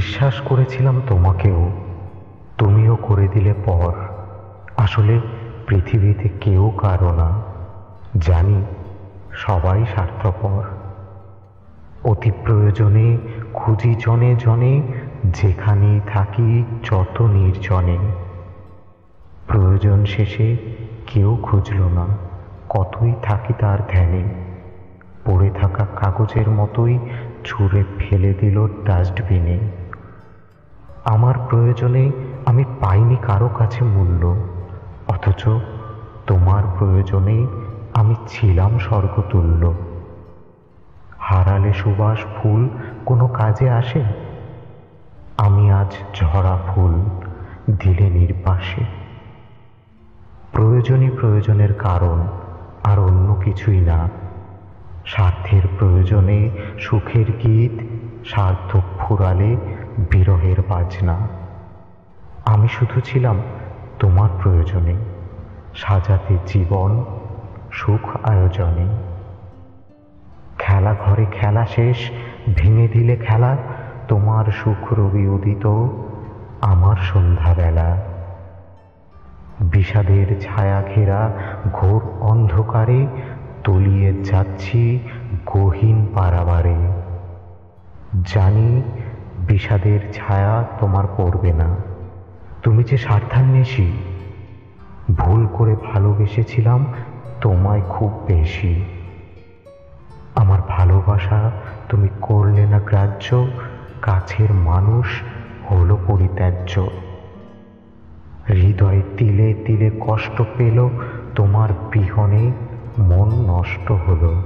বিশ্বাস করেছিলাম তোমাকেও। তুমিও করে দিলে পর। আসলে পৃথিবীতে কেউ কারও না। জানি, সবাই স্বার্থপর। অতি প্রয়োজনে খুঁজি জনে জনে, যেখানেই থাকি যত নির্জনে। প্রয়োজন শেষে কেউ খুঁজল না, কতই থাকি তার ধ্যানে। পড়ে থাকা কাগজের মতোই ছুঁড়ে ফেলে দিল ডাস্টবিনে। আমার প্রয়োজনে আমি পাইনি কারও কাছে মূল্য, অথচ তোমার প্রয়োজনে আমি ছিলাম স্বর্গতুল্য। হারালে সুবাস ফুল কোনো কাজে আসে? আমি আজ ঝরা ফুল দিলে নির্বাসে। প্রয়োজনই প্রয়োজনের কারণ, আর অন্য কিছুই না। স্বার্থের প্রয়োজনে সুখের গীত সার্থক ফুরালে বিরহের বাজনা। আমি শুধু ছিলাম তোমার প্রয়োজনে, সাজাতে জীবন, সুখ আয়োজনে। খেলা ঘরে খেলা শেষ, ভেঙে দিলে খেলা, তোমার সুখ রবি উদিত, আমার সন্ধ্যাবেলা। বিষাদের ছায়া ঘেরা ঘোর অন্ধকারে তলিয়ে যাচ্ছি গহীন পারাবারে। জানি বিষাদের ছায়া তোমার পড়বে না। তুমি যে স্বার্থান্বেষী ভুল করে ভালোবেসেছিলাম তোমায় খুব বেশি। আমার ভালোবাসা তুমি করলে না গ্রাহ্য, কাছের মানুষ হলো পরিত্যাজ্য। হৃদয় তিলে তিলে কষ্ট পেল, তোমার বিহনে মন নষ্ট হলো।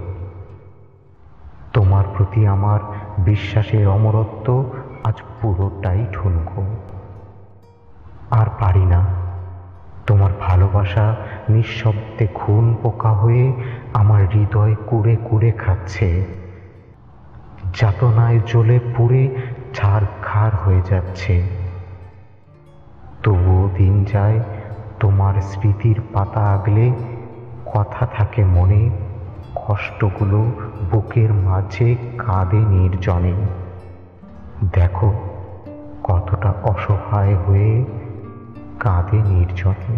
তোমার প্রতি আমার বিশ্বাসের অমরত্ব আজ পুরোটাই ঠুনকো। আর পারি না। তোমার ভালোবাসা নিঃশব্দে খুন পোকা হয়ে আমার হৃদয় কুড়ে কুড়ে খাচ্ছে। যাতনায় জ্বলে পুড়ে ছাড় খার হয়ে যাচ্ছে। তবুও দিন যায়, তোমার স্মৃতির পাতা আগলে কথা থাকে মনে, কষ্টগুলো বুকের মাঝে কাঁদে নির্জনে। দেখো কতটা অসহায় হয়ে কাঁদে নির্জনে।